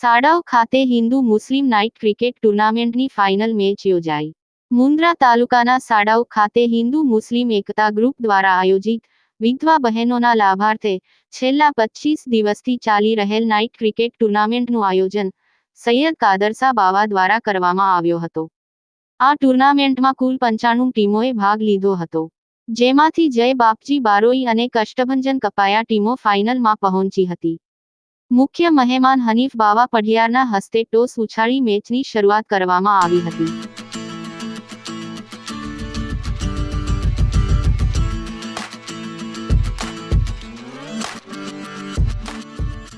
સાડાવ ખાતે હિન્દુ મુસ્લિમ night cricket ટુર્નામેન્ટની final match યોજાઈ. મુન્દ્રા તાલુકાના સાડાવ ખાતે હિન્દુ મુસ્લિમ એકતા ગ્રુપ દ્વારા આયોજિત વિધવા બહેનોના લાભાર્થે છેલ્લા પચીસ દિવસથી ચાલી રહેલ નાઇટ ક્રિકેટ ટુર્નામેન્ટનું આયોજન સૈયદ કાદરસા બાવા દ્વારા કરવામાં આવ્યો હતો. આ ટુર્નામેન્ટમાં કુલ પંચાણું ટીમોએ ભાગ લીધો હતો, જેમાંથી જય બાપજી બારોઈ અને કષ્ટભંજન કપાયા ટીમો ફાઇનલમાં પહોંચી હતી. મુખ્ય મહેમાન હનીફ બાવા પઢિયારના હસ્તે ટોસ ઉછાળી મેચની શરૂઆત કરવામાં આવી હતી.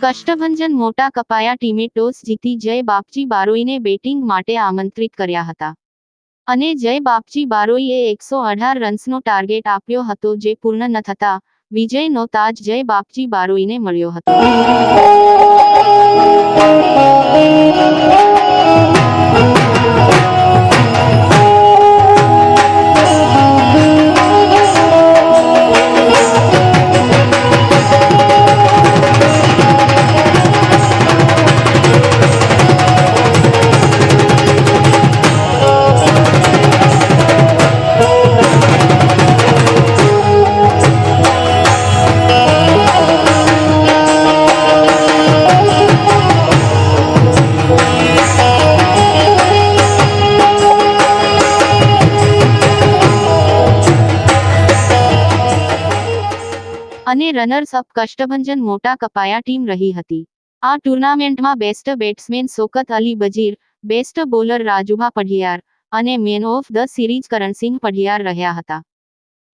કષ્ટભંજન મોટા કપાયા ટીમે ટોસ જીતી જય બાપજી બારોઈને બેટિંગ માટે આમંત્રિત કર્યા હતા. અને જય બાપજી બારોઈએ એકસો અઢાર રન્સનો ટાર્ગેટ આપ્યો હતો જે પૂર્ણ ન થતા વિજયનો તાજ જય બાપજી બારોઈને મળ્યો હતો. અને રનર્સ અપ કષ્ટભંજન મોટા કપાયા ટીમ રહી હતી. આ ટુર્નામેન્ટમાં best batsman Sokat Ali Bajir best bowler Rajubha Padhiyar અને man of the series Karansinh Padhiyar રહ્યા હતા.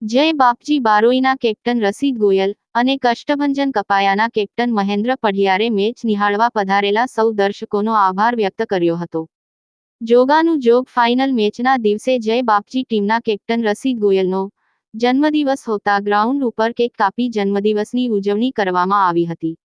જય બાપજી બારોઈના કેપ્ટન રસીદ ગોયલ અને કષ્ટભંજન કપાયાના કેપ્ટન મહેન્દ્ર પઢિયારે મેચ નિહાળવા પધારેલા સૌ દર્શકોનો આભાર વ્યક્ત કર્યો હતો. જોગાનું જોગ ફાઇનલ મેચના દિવસે જય બાપજી ટીમના કેપ્ટન રસીદ ગોયલનો જન્મદિવસ હોતા ગ્રાઉન્ડ ઉપર કેક કાપી જન્મદિવસની ઉજવણી કરવામાં આવી હતી.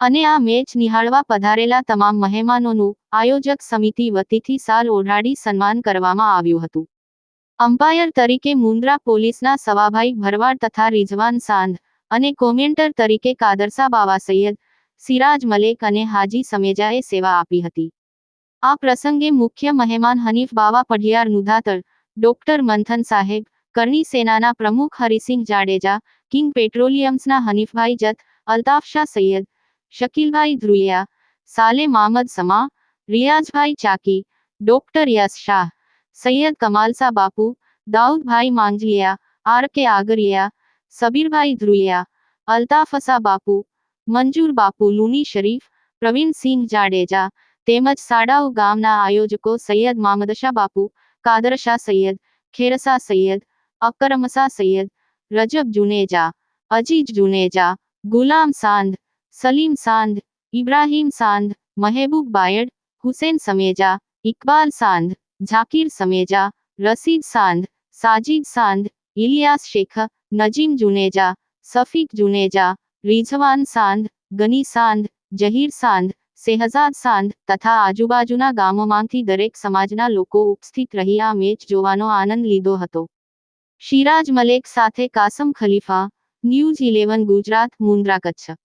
અને આ મેચ નિહાળવા પધારેલા તમામ મહેમાનોનું આયોજક સમિતિ વતીથી સાલ ઓઢાડી સન્માન કરવામાં આવ્યું હતું. અમ્પાયર તરીકે મુન્દ્રા પોલીસના સવાભાઈ ભરવાડ તથા રિઝવાન સાંધ અને કોમેન્ટર તરીકે કાદરસા બાવા સૈયદ, સિરાજ મલેક અને હાજી સમેજાએ સેવા આપી હતી. આ પ્રસંગે મુખ્ય મહેમાન હનીફ બાવા પઢિયાર નુધાતર ડોક્ટર મંથન સાહેબ, કરણી સેનાના પ્રમુખ હરિસિંહ જાડેજા, કિંગ પેટ્રોલિયમ્સના હનીફભાઈ જત, અલ્તાફ શાહ સૈયદ, શકીલભાઈ ધ્રુલિયા સાલે Mamad Sama, Riyazbhai Chaki, doctor Yas Shah Saiyad Kamalsa Bapu Daudbhai માંજલિયા R K Agariya Sabirbhai ધ્રુલિયા અલ્તાફસા બાપુ મંજૂર બાપુ લુની શરીફ પ્રવીણસિંહ જાડેજા તેમજ સાડાઉ ગામના આયોજકો સૈયદ મામદશા બાપુ કાદરશા સૈયદ ખેરસા સૈયદ અકરમસા સૈયદ રજબ જુનેજા અજીજ જુનેજા ગુલામ સાંધ સલીમ સાંધ ઇબ્રાહીમ સાંધ મહેબૂબ બાયડ હુસેન સમેજા ઇકબાલ સાંધ ઝાકીર સમેજા રસીદ સાંધ સાજીદ સાંધ ઇલિયાસ શેખ, નજીમ જુનેજા, સફીક જુનેજા, રિઝવાન સાંધ ગની સાંધ જહીર સાંધ સેહજાદ સાંધ તથા આજુબાજુના ગામોમાંથી દરેક સમાજના લોકો ઉપસ્થિત રહી આ મેચ જોવાનો આનંદ લીધો હતો. શિરાજ મલેક સાથે કાસમ ખલીફા, ન્યૂઝ ઇલેવન ગુજરાત, મુન્દ્રા કચ્છ.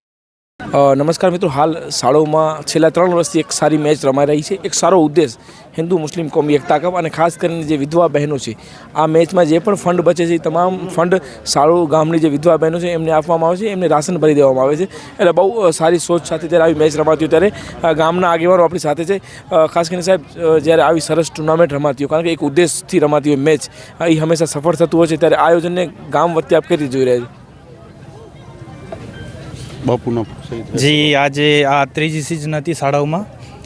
નમસ્કાર મિત્રો. હાલ શાળાઓમાં છેલ્લા ત્રણ વર્ષથી એક સારી મેચ રમાઈ રહી છે. એક સારો ઉદ્દેશ હિન્દુ, મુસ્લિમ કોમી, એકતા કપ અને ખાસ કરીને જે વિધવા બહેનો છે, આ મેચમાં જે પણ ફંડ બચે છે તમામ ફંડ શાળો, ગામની જે વિધવા બહેનો છે, એમને આપવામાં આવે છે, એમને રાશન ભરી દેવામાં આવે છે. એટલે બહુ સારી સોચ સાથે જ્યારે આવી મેચ રમાતી હોય ત્યારે ગામના આગેવાનો આપણી સાથે છે. ખાસ કરીને સાહેબ જ્યારે આવી સરસ ટુર્નામેન્ટ રમાતી હોય, કારણ કે એક ઉદ્દેશથી રમાતી હોય મેચ એ હંમેશા સફળ થતું હોય છે. ત્યારે આયોજનને ગામ વચ્ચે આપ કઈ રીતે જોઈ રહ્યા છો? બાપુના જી, આજે આ ત્રીજી સિઝન હતી શાળાઓમાં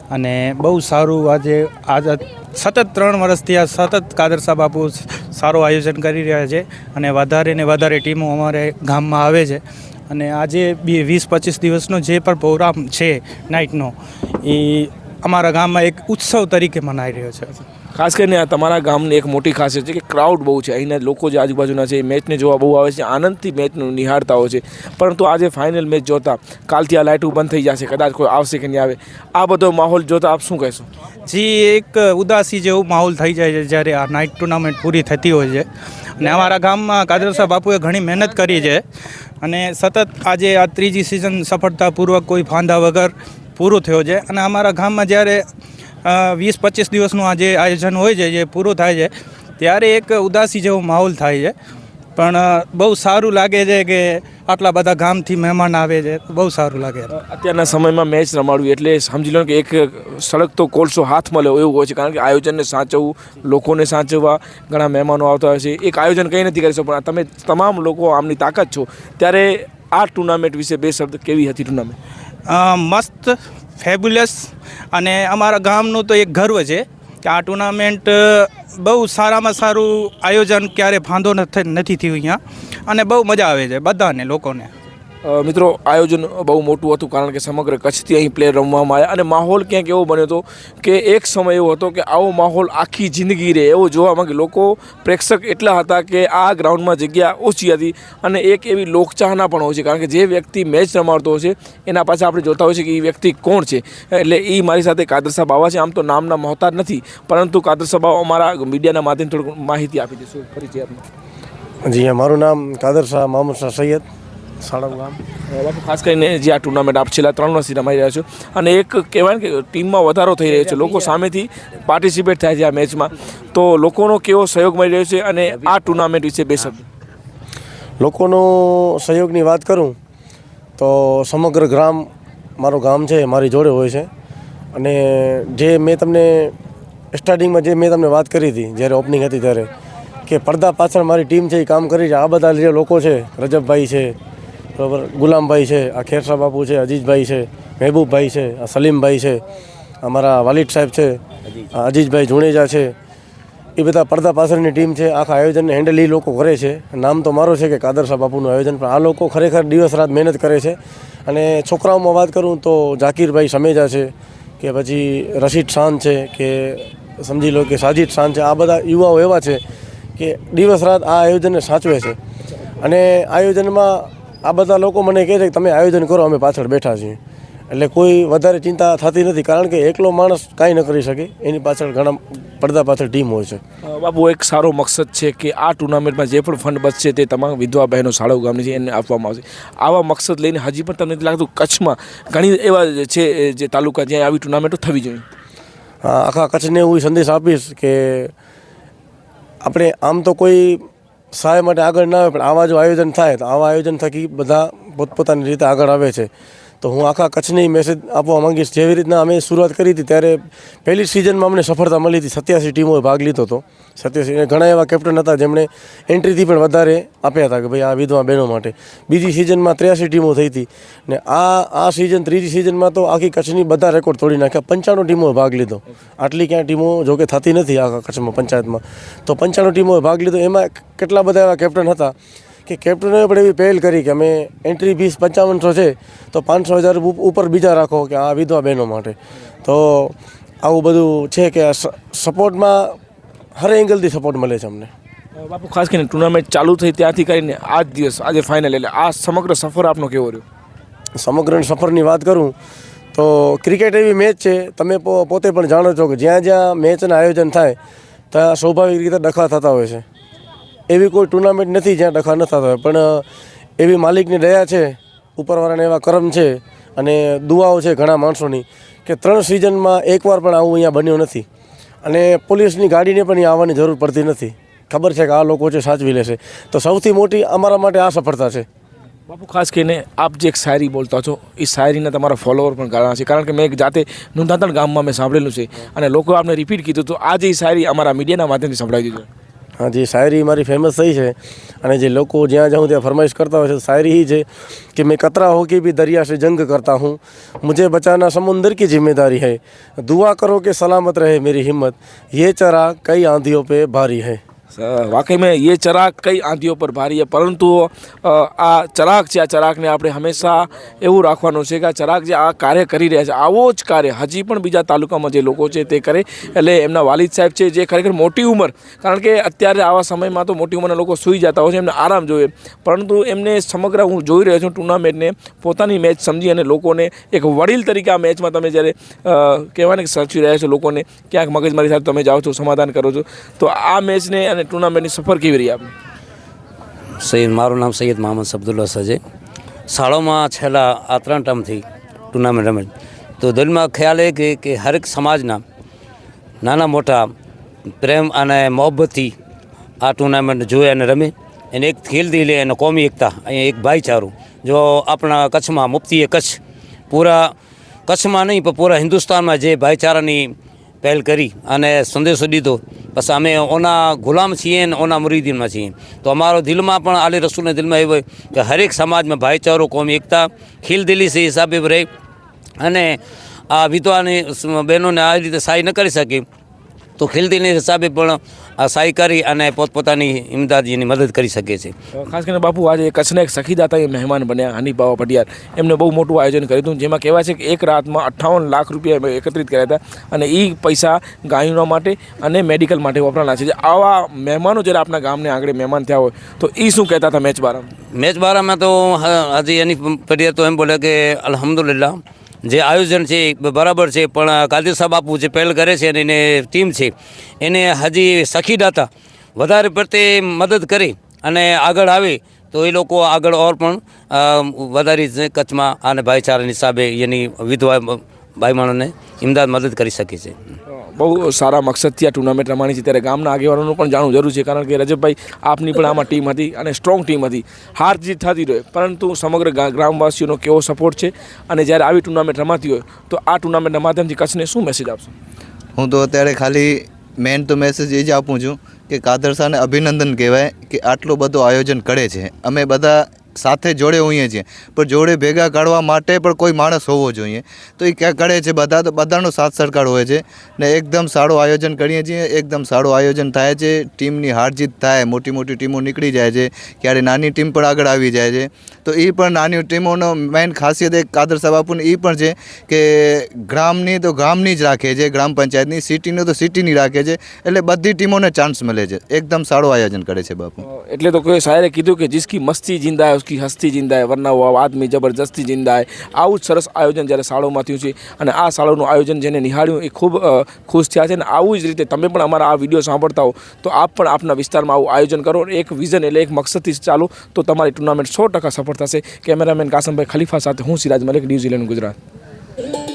અને બહુ સારું આજે આજે સતત ત્રણ વર્ષથી આ સતત કાદરસા બાપુ સારું આયોજન કરી રહ્યા છે અને વધારે ને વધારે ટીમો અમારે ગામમાં આવે છે અને આજે બી વીસ પચીસ દિવસનો જે પણ પ્રોગ્રામ છે નાઇટનો, એ અમારા ગામમાં એક ઉત્સવ તરીકે મનાઈ રહ્યો છે. ખાસ કરીને તમારા ગામની એક મોટી ખાસિયત છે કે ક્રાઉડ બહુ છે. અહીંના લોકો જે આજુબાજુના છે એ મેચને જોવા બહુ આવે છે. આનંદથી મેચનું નિહાળતા હોય છે. પરંતુ આજે ફાઇનલ મેચ જોતા કાલથી આ લાઇટો બંધ થઈ જશે. કદાચ કોઈ આવશે કે નહીં આવે. આ બધો માહોલ જોતા આપ શું કહેશો? જી, એક ઉદાસી જેવો માહોલ થઈ જાય છે જ્યારે આ નાઇટ ટુર્નામેન્ટ પૂરી થતી હોય છે. અને અમારા ગામમાં કાદરસા બાપુએ ઘણી મહેનત કરી છે. અને સતત આજે આ ત્રીજી સિઝન સફળતાપૂર્વક કોઈ ફાંદા વગર પૂરું થયો છે. અને અમારા ગામમાં જ્યારે વીસ પચીસ દિવસનું આ જે આયોજન હોય છે, જે પૂરું થાય છે, ત્યારે એક ઉદાસી જેવો માહોલ થાય છે. પણ બહુ સારું લાગે છે કે આટલા બધા ગામથી મહેમાન આવે છે. બહુ સારું લાગે અત્યારના સમયમાં મેચ રમાડવી એટલે સમજી લો કે એક સળગતો કોલસો હાથ મળે એવું હોય છે. કારણ કે આયોજનને સાચવવું, લોકોને સાચવવા ઘણા મહેમાનો આવતા હોય છે. એક આયોજન કંઈ નથી કરી શકો પણ તમે તમામ લોકો આમની તાકાત છો. ત્યારે આ ટુર્નામેન્ટ વિશે બે શબ્દ કેવી હતી ટુર્નામેન્ટ? મસ્ત ફેબ્યુલસ અને અમારા ગામનું તો એક ગર્વ છે કે આ ટુર્નામેન્ટ બહુ સારામાં સારું આયોજન ક્યારે ફાંદો નથી થયું અહીંયા. અને બહુ મજા આવે છે બધાને, લોકોને. મિત્રો, આયોજન બહુ મોટું હતું કારણ કે સમગ્ર કચ્છથી અહીં પ્લેયર રમવામાં આવ્યા અને માહોલ ક્યાંક એવો બન્યો હતો કે એક સમય એવો હતો કે આવો માહોલ આખી જિંદગી રહે એવો જોવા માંગે. લોકો પ્રેક્ષક એટલા હતા કે આ ગ્રાઉન્ડમાં જગ્યા ઓછી હતી અને એક એવી લોકચાહના પણ હોય છે કારણ કે જે વ્યક્તિ મેચ રમાડતો હોય છે, એના પાછળ આપણે જોતા હોય છે કે એ વ્યક્તિ કોણ છે? એટલે એ મારી સાથે કાદર સાહેબ આવા છે, આમ તો નામના મોહતાજ નથી, પરંતુ કાદર સાહેબ અમારા મીડિયાના માધ્યમથી થોડુંક માહિતી આપી દઈશું. પરિચય આપનો. જી મારું નામ કાદર શાહ મામૂદ શાહ સૈયદ. સાળવ ગામ અ, ખાસ કરીને જે આ ટુર્નામેન્ટ આપ છેલ્લા ત્રણ વર્ષથી રમાઈ રહ્યા છો અને એક કહેવાય કે ટીમમાં વધારો થઈ રહ્યો છે. લોકો સામેથી પાર્ટિસિપેટ થાય છે આ મેચમાં તો લોકોનો કેવો સહયોગ મળી રહ્યો છે અને આ ટુર્નામેન્ટ વિશે બે શબ્દ લોકોનો સહયોગની વાત કરું તો સમગ્ર ગ્રામ મારું ગામ છે મારી જોડે હોય છે. અને જે મેં તમને સ્ટાર્ટિંગમાં જે મેં તમને વાત કરી હતી જ્યારે ઓપનિંગ હતી ત્યારે કે પડદા પાછળ મારી ટીમ છે એ કામ કરી છે. આ બધા જે લોકો છે રજબભાઈ છે બરાબર ગુલામભાઈ છે, આ ખેરસા બાપુ છે અજીજભાઈ છે, મહેબૂબભાઈ છે, આ સલીમભાઈ છે, અમારા વાલિદ સાહેબ છે અજીજભાઈ જુણેજા છે, એ બધા પડદા પાછળની ટીમ છે, આખા આયોજનને હેન્ડલ એ લોકો કરે છે. નામ તો મારો છે કે કાદરસા બાપુનું આયોજન, પણ આ લોકો ખરેખર દિવસ રાત મહેનત કરે છે. અને છોકરાઓમાં વાત કરું તો જાકીરભાઈ સમેજા છે, કે પછી રશીદ શાન છે, કે સમજી લો કે સાજિદ શાન છે, આ બધા યુવાઓ એવા છે કે દિવસ રાત આ આયોજનને સાચવે છે. અને આયોજનમાં આ બધા લોકો મને કહે છે કે તમે આયોજન કરો અમે પાછળ બેઠા છીએ. એટલે કોઈ વધારે ચિંતા થતી નથી કારણ કે એકલો માણસ કાંઈ ન કરી શકે એની પાછળ ઘણા પડદા પાછળ ટીમ હોય છે. બાબુ એક સારો મકસદ છે કે આ ટુર્નામેન્ટમાં જે પણ ફંડ બચશે તે તમામ વિધવા બહેનો શાળાઓ ગામની છે એને આપવામાં આવશે. આવા મકસદ લઈને હજી પણ તમને નથી લાગતું કચ્છમાં ઘણી એવા છે જે તાલુકા જ્યાં આવી ટુર્નામેન્ટો થવી જોઈએ? આખા કચ્છને હું સંદેશ આપીશ કે આપણે આમ તો કોઈ સહાય માટે આગળ ના આવે, પણ આવા જો આયોજન થાય, તો આવા આયોજન થકી બધા પોતપોતાની રીતે આગળ આવે છે. તો હું આખા કચ્છની મેસેજ આપવા માંગીશ. જેવી રીતના અમે શરૂઆત કરી હતી ત્યારે પહેલી સિઝનમાં અમને સફળતા મળી હતી. સત્યાસી ટીમોએ ભાગ લીધો હતો. સત્યાસી ઘણા એવા કેપ્ટન હતા જેમણે એન્ટ્રીથી પણ વધારે આપ્યા હતા કે ભાઈ આ વિધવા બહેનો માટે. બીજી સિઝનમાં ત્ર્યાસી ટીમો થઈ હતી ને આ આ સિઝન ત્રીજી સિઝનમાં તો આખી કચ્છની બધા રેકોર્ડ તોડી નાખ્યા. પંચાણું ટીમોએ ભાગ લીધો. આટલી ક્યાં ટીમો જોકે થતી નથી આખા કચ્છમાં, પંચાયતમાં. તો પંચાણું ટીમોએ ભાગ લીધો. એમાં કેટલા બધા એવા કેપ્ટન હતા? કે કેપ્ટને પણ એવી પહેલ કરી કે અમે એન્ટ્રી ફીસ પંચાવનસો છે તો પાંચસો હજાર ઉપર બીજા રાખો કે આ વિધવા બહેનો માટે. તો આવું બધું છે કે સપોર્ટમાં હર એંગલથી સપોર્ટ મળે છે અમને. બાપુ ખાસ કરીને ટુર્નામેન્ટ ચાલુ થઈ ત્યાંથી કરીને આજ દિવસ આજે ફાઇનલ એટલે આ સમગ્ર સફર આપનો કેવો રહ્યો? સમગ્ર સફરની વાત કરું તો ક્રિકેટ એવી મેચ છે તમે પોતે પણ જાણો છો કે જ્યાં જ્યાં મેચનું આયોજન થાય ત્યાં સ્વાભાવિક રીતે ડખા થતા હોય છે. એવી કોઈ ટુર્નામેન્ટ નથી જ્યાં ડખા ન થતા પણ એવી માલિકની દયા છે, ઉપરવાળાને એવા કરમ છે અને દુઆઓ છે ઘણા માણસોની કે ત્રણ સિઝનમાં એકવાર પણ આવું અહીંયા બન્યું નથી. અને પોલીસની ગાડીને પણ અહીંયા આવવાની જરૂર પડતી નથી. ખબર છે કે આ લોકો છે સાચવી લેશે. તો સૌથી મોટી અમારા માટે આ સફળતા છે. બાપુ, ખાસ કરીને આપ જે એક શાયરી બોલતા છો, એ શાયરીના તમારા ફોલોવર પણ ઘણા છે. કારણ કે મેં એક જાતે નોંધાતણ ગામમાં મેં સાંભળેલું છે અને લોકો આપને રિપીટ કીધું તો આજે એ શાયરી અમારા મીડિયાના માધ્યમથી સંભળાવી દીધું. હા, જે શાયરી મારી ફેમસ થઈ છે અને જે લોકો જ્યાં જાઉં ત્યાં ફરમાઈશ કરતા હોય છે, શાયરી એ છે કે મેં કતરા હો કે ભી દરિયા સે જંગ કરતા હું. મુજે બચાના સમુદ્ર કી જિમ્મેદારી હૈ. દુઆ કરો કે સલામત રહે મેરી હિંમત. યે ચરા કઈ આંધીઓ પે ભારી હૈ. વાકઈ મેં ચરાક કઈ આંધીઓ પર ભારી પરંતુ આ ચરાગ છે, આ ચરાગને આપણે હંમેશા એવું રાખવાનું છે કે આ ચરાગ જે આ કાર્ય કરી રહ્યા છે, આવો જ કાર્ય, હજી પણ બીજા તાલુકામાં જે લોકો છે તે કરે, એટલે એમના વાલિદ સાહેબ છે જે ખરેખર મોટી ઉંમર, કારણ કે અત્યારે આવા સમયમાં તો મોટી ઉંમરના લોકો સૂઈ જતા હોય છે, એમને આરામ જોઈએ, પરંતુ એમને સમગ્ર હું જોઈ રહ્યો છું ટુર્નામેન્ટને, પોતાની મેચ સમજી અને લોકોને એક વડીલ તરીકે આ મેચમાં તમે જ્યારે કહેવાય ને કે રહ્યા છો લોકોને, ક્યાંક મગજમારી સાથે તમે જાઓ છો, સમાધાન કરો છો, તો આ મેચને અને ટુર્નામેન્ટની સફર કેવી રહી આપની? સૈયદ, મારું નામ સૈયદ મોહમ્મદ સબ્દુલ્લા સજે. શાળામાં છેલ્લા આ ત્રણ ટર્મથી ટુર્નામેન્ટ રમે તો દિલમાં ખ્યાલ એ કે કે હરેક સમાજના નાના મોટા પ્રેમ અને મોહબ્બતથી આ ટુર્નામેન્ટ જોઈ અને રમે. એને એક ખેલ લે અને કોમી એકતા, અહીંયા એક ભાઈચારું. જો આપણા કચ્છમાં મુફ્તી એ કચ્છ, પૂરા કચ્છમાં નહીં, પણ પૂરા હિન્દુસ્તાનમાં જે ભાઈચારાની પહેલ કરી અને સંદેશો દીધો. પછી અમે ઓના ગુલામ છીએ ને ઓના મુરીદીનમાં છીએ. તો અમારો દિલમાં પણ આલી રસૂલના દિલમાં એવું હોય કે હરેક સમાજમાં ભાઈચારો, કોમી, એકતા ખીલદિલી છે હિસાબે રહે અને આ વિધવાની બહેનોને આ રીતે સહાય ન કરી શકે. તો ખીલદિલની હિસાબે પણ આ સહાય કરી અને પોતપોતાની ઇમદાદીની મદદ કરી શકે છે. ખાસ કરીને બાપુ આજે કચ્છના એક સખીદાતા એ મહેમાન બન્યા હનીફ બાવા પટિયાર. એમને બહુ મોટું આયોજન કર્યું હતું જેમાં કહેવાય છે કે એક રાતમાં અઠ્ઠાવન લાખ રૂપિયા એકત્રિત કર્યા હતા અને એ પૈસા ગાયોના માટે અને મેડિકલ માટે વપરાના છે. આવા મહેમાનો જ્યારે આપણા ગામને આગળ મહેમાન થયા હોય તો એ શું કહેતા હતા મેચ બારામાં મેચ બારામાં તો હજી એની પડિયા તો એમ બોલે કે અલ્હમ્દુલિલ્લાહ જે આયોજન છે બરાબર છે, પણ કાદિર સાહેબ આપવું જે પહેલ કરે છે અને એને ટીમ છે, એને હજી સખી દાતા વધારે પ્રત્યે મદદ કરી અને આગળ આવે તો એ લોકો આગળ ઓર પણ વધારી કચ્છમાં અને ભાઈચારાની હિસાબે એની વિધવા ભાઈમાનોને ઇમદાદ મદદ કરી શકે છે. બહુ સારા મકસદથી આ ટુર્નામેન્ટ રમાણી છે ત્યારે ગામના આગેવાનોનું પણ જાણવું જરૂર છે કારણ કે રજબભાઈ આપની પણ આમાં ટીમ હતી અને સ્ટ્રોંગ ટીમ હતી. હાર જીત થતી રહે પરંતુ સમગ્ર ગા- ગ્રામવાસીઓનો કેવો સપોર્ટ છે અને જ્યારે આવી ટુર્નામેન્ટ રમાતી હોય તો આ ટુર્નામેન્ટના માધ્યમથી કચ્છને શું મેસેજ આપશો? હું તો અત્યારે ખાલી મેન તો મેસેજ એ જ આપું છું કે કાદરસાને અભિનંદન કહેવાય કે આટલું બધું આયોજન કરે છે. અમે બધા સાથે જોડે હોઈએ છીએ. પણ જોડે ભેગા કાઢવા માટે પણ કોઈ માણસ હોવો જોઈએ. તો એ ક્યાં કરે છે? બધા તો બધાનો સાથ સરકાર હોય છે. ને એકદમ સારું આયોજન કરીએ છીએ. એકદમ સારું આયોજન થાય છે. ટીમની હારજીત થાય. મોટી મોટી ટીમો નીકળી જાય છે. ક્યારે નાની ટીમ પણ આગળ આવી જાય છે. તો એ પણ નાની ટીમોનો મેઇન ખાસિયત એક કાદર સાહેબ આપણને એ પણ છે કે ગ્રામની તો ગ્રામની જ રાખે છે. ગ્રામ પંચાયતની સિટીની તો સિટીની રાખે છે. એટલે બધી ટીમોને ચાન્સ મળે છે. એકદમ સારું આયોજન કરે છે બાપુ. એટલે તો કોઈ શાયરે કીધું કે જિસકી મસ્તી, જિંદા હૈ હસ્તી જિંદા હૈ વરના આદમી જબરજસ્તી જિંદા આવું જ સરસ આયોજન જ્યારે શાળાઓમાં થયું છે અને આ શાળાનું આયોજન જેને નિહાળ્યું એ ખૂબ ખુશ થયા છે અને આવું જ રીતે તમે પણ અમારા આ વીડિયો સાંભળતા હો, તો આપ પણ આપના વિસ્તારમાં આવું આયોજન કરો એક વિઝન એટલે એક મકસદથી ચાલો, તો તમારી ટુર્નામેન્ટ સો ટકા સફળ થશે. કેમેરામેન કાસમભાઈ ખલીફા સાથે હું સિરાજ મલિક, ન્યૂઝીલેન્ડ, ગુજરાત.